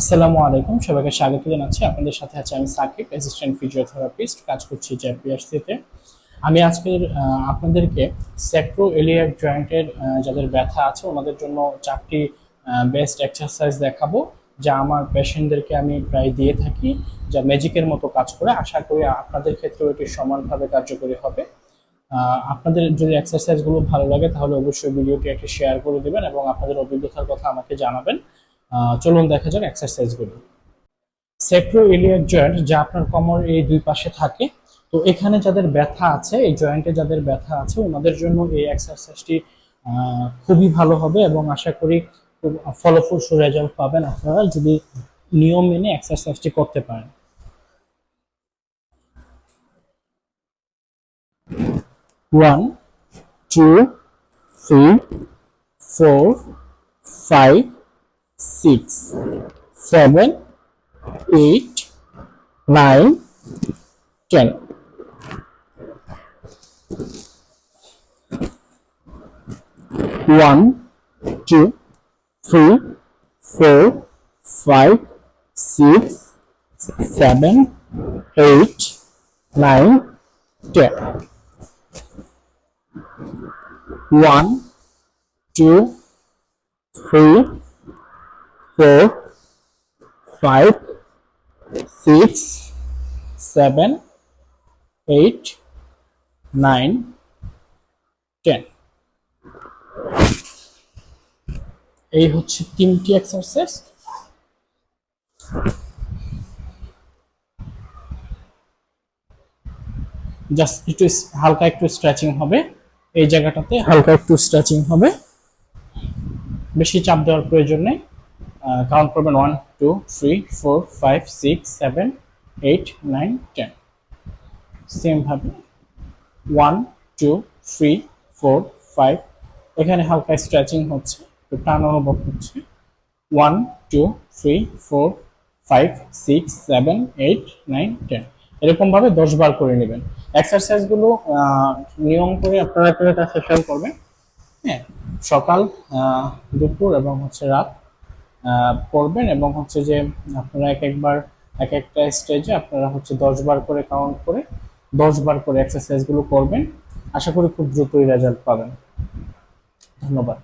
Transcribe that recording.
আসসালামু আলাইকুম, সবাইকে স্বাগত জানাচ্ছি। আপনাদের সাথে আছে আমি সাকিব অ্যাসিস্ট্যান্ট ফিজিওথেরাপিস্ট কাজ করছি জ্যাপিআরসিতে আমি আজকের আপনাদেরকে সেক্ট্রো এলিয়াক জয়েন্টের যাদের ব্যথা আছে, ওনাদের জন্য চারটি বেস্ট এক্সারসাইজ দেখাবো, যা আমার পেশেন্টদেরকে আমি প্রায় দিয়ে থাকি, যা ম্যাজিকের মতো কাজ করে। আশা করি আপনাদের ক্ষেত্রেও এটি সমানভাবে কার্যকরী হবে। আপনাদের যদি এক্সারসাইজগুলো ভালো লাগে, তাহলে অবশ্যই ভিডিওটি একটি শেয়ার করে দেবেন এবং আপনাদের অভিজ্ঞতার কথা আমাকে জানাবেন। চলুন দেখা যাক এক্সারসাইজগুলো সেক্রো ইলিয়াক জয়েন্ট যা আপনার কোমর এই দুই পাশে থাকে, তো এখানে যাদের ব্যথা আছে, এই জয়েন্টে যাদের ব্যথা আছে, ওনাদের জন্য এই এক্সারসাইজটি খুবই ভালো হবে এবং আশা করি খুব ফলপ্রসূ রেজাল্ট পাবেন আপনারা যদি নিয়ম মেনে এক্সারসাইজটি করতে পারেন। One two three four five six, seven, eight, nine, ten. One, two, three, four, five, six, seven, eight, nine, ten. One, two, three, four, five, six, seven, eight, nine, ten. এই হচ্ছে তিনটি এক্সারসাইজ জাস্ট একটু হালকা একটু stretching হবে। এই জায়গাটাতে হালকা একটু স্ট্রেচিং হবে। বেশি চাপ দেওয়ার প্রয়োজন নেই। কাউন্ট করবেন one two three four five six seven eight nine ten সেমভাবে one two three four five এখানে হালকা স্ট্রেচিং হচ্ছে একটু টান অনুভব হচ্ছে। One two three four five six seven eight nine ten এরকমভাবে দশ বার করে নেবেন। এক্সারসাইজগুলো নিয়ম করে আপনারা একটা সেশন করবেন। হ্যাঁ সকাল দুপুর এবং হচ্ছে রাত। করবেন এবং হচ্ছে যে আপনারা এক একবার, এক একটা স্টেজে আপনারা হচ্ছে দশবার করে কাউন্ট করে দশবার করে এক্সারসাইজগুলো করবেন। আশা করি খুব দ্রুতই রেজাল্ট পাবেন। ধন্যবাদ।